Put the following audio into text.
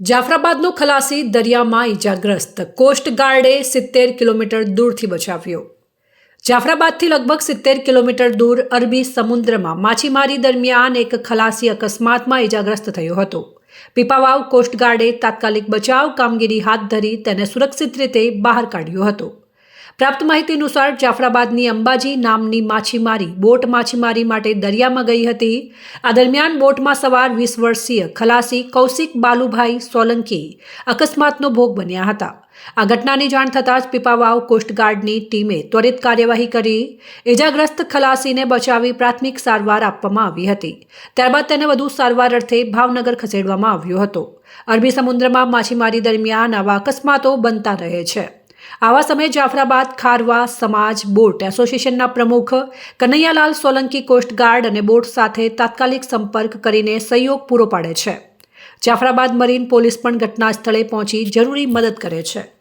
જાફરાબાદનો ખલાસી દરિયામાં ઈજાગ્રસ્ત કોસ્ટગાર્ડે સિત્તેર કિલોમીટર દૂરથી બચાવ્યો. જાફરાબાદથી લગભગ સિત્તેર કિલોમીટર દૂર અરબી સમુદ્રમાં માછીમારી દરમિયાન એક ખલાસી અકસ્માતમાં ઈજાગ્રસ્ત થયો હતો. પીપાવાવ કોસ્ટગાર્ડે તાત્કાલિક બચાવ કામગીરી હાથ ધરી તેને સુરક્ષિત રીતે બહાર કાઢ્યો હતો. પ્રાપ્ત માહિતી અનુસાર જાફરાબાદની અંબાજી નામની માછીમારી બોટ માછીમારી માટે દરિયામાં ગઈ હતી. આ દરમિયાન બોટમાં સવાર વીસ વર્ષીય ખલાસી કૌશિક બાલુભાઈ સોલંકી અકસ્માતનો ભોગ બન્યા હતા. આ ઘટનાની જાણ થતાં જ પીપાવાવ કોસ્ટગાર્ડની ટીમે ત્વરિત કાર્યવાહી કરી. ઇજાગ્રસ્ત ખલાસીને બચાવી પ્રાથમિક સારવાર આપવામાં આવી હતી. ત્યારબાદ તેને વધુ સારવાર અર્થે ભાવનગર ખસેડવામાં આવ્યો હતો. અરબી સમુદ્રમાં માછીમારી દરમિયાન આવા અકસ્માતો બનતા રહે છે. આવા સમયે જાફરાબાદ, ખારવા, સમાજ, બોટ એસોસિએશનના પ્રમુખ, કનૈયાલાલ સોલંકી કોસ્ટગાર્ડ અને બોટ સાથે તાત્કાલિક સંપર્ક કરીને સહયોગ પૂરો પાડે છે. જાફરાબાદ મરીન પોલીસ પણ ઘટના સ્થળે પહોંચી જરૂરી મદદ કરે છે.